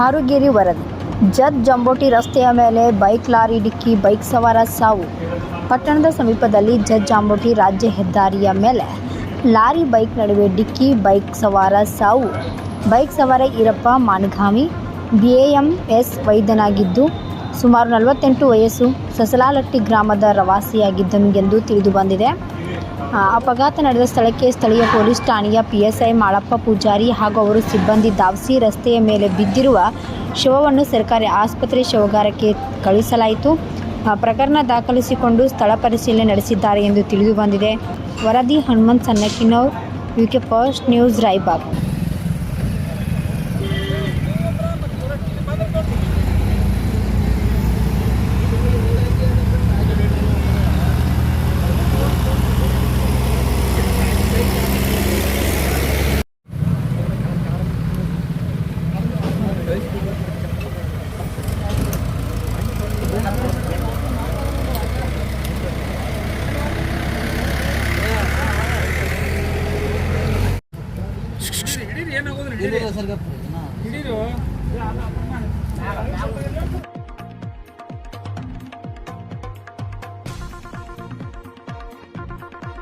ಹಾರುಗೇರಿ ವರದಿ. ಜದ್ ಜಂಬೋಟಿ ರಸ್ತೆಯ ಮೇಲೆ ಬೈಕ್ ಲಾರಿ ಡಿಕ್ಕಿ ಬೈಕ್ ಸವಾರ ಸಾವು. ಪಟ್ಟಣದ ಸಮೀಪದಲ್ಲಿ ಜದ್ ಜಾಂಬೋಟಿ ರಾಜ್ಯ ಹೆದ್ದಾರಿಯ ಮೇಲೆ ಲಾರಿ ಬೈಕ್ ನಡುವೆ ಡಿಕ್ಕಿ ಬೈಕ್ ಸವಾರ ಸಾವು. ಬೈಕ್ ಸವಾರ ಈರಪ್ಪ ಮಾನಗಾಮಿ ಎಸ್ ವೈದ್ಯನಾಗಿದ್ದು ಸುಮಾರು ನಲವತ್ತೆಂಟು ವಯಸ್ಸು ಸಸಲಾಲಟ್ಟಿ ಗ್ರಾಮದ ಪ್ರವಾಸಿಯಾಗಿದ್ದನು ಎಂದು ತಿಳಿದು ಬಂದಿದೆ. ಅಪಘಾತ ನಡೆದ ಸ್ಥಳಕ್ಕೆ ಸ್ಥಳೀಯ ಪೊಲೀಸ್ ಠಾಣೆಯ ಪಿಎಸ್ಐ ಮಾಳಪ್ಪ ಪೂಜಾರಿ ಹಾಗೂ ಅವರು ಸಿಬ್ಬಂದಿ ದಾವಸಿ ರಸ್ತೆಯ ಮೇಲೆ ಬಿದ್ದಿರುವ ಶವವನ್ನು ಸರ್ಕಾರಿ ಆಸ್ಪತ್ರೆ ಶವಗಾರಕ್ಕೆ ಕಳುಹಿಸಲಾಯಿತು. ಪ್ರಕರಣ ದಾಖಲಿಸಿಕೊಂಡು ಸ್ಥಳ ಪರಿಶೀಲನೆ ನಡೆಸಿದ್ದಾರೆ ಎಂದು ತಿಳಿದು ಬಂದಿದೆ. ವರದಿ ಹನುಮಂತ್ ಸನ್ನಕಿನವ್ರು ಯುಕೆ ಫಸ್ಟ್ ನ್ಯೂಸ್ ರಾಯಬಾಗ್ ಹಿಡೀರಿ ಹಿಡೀರು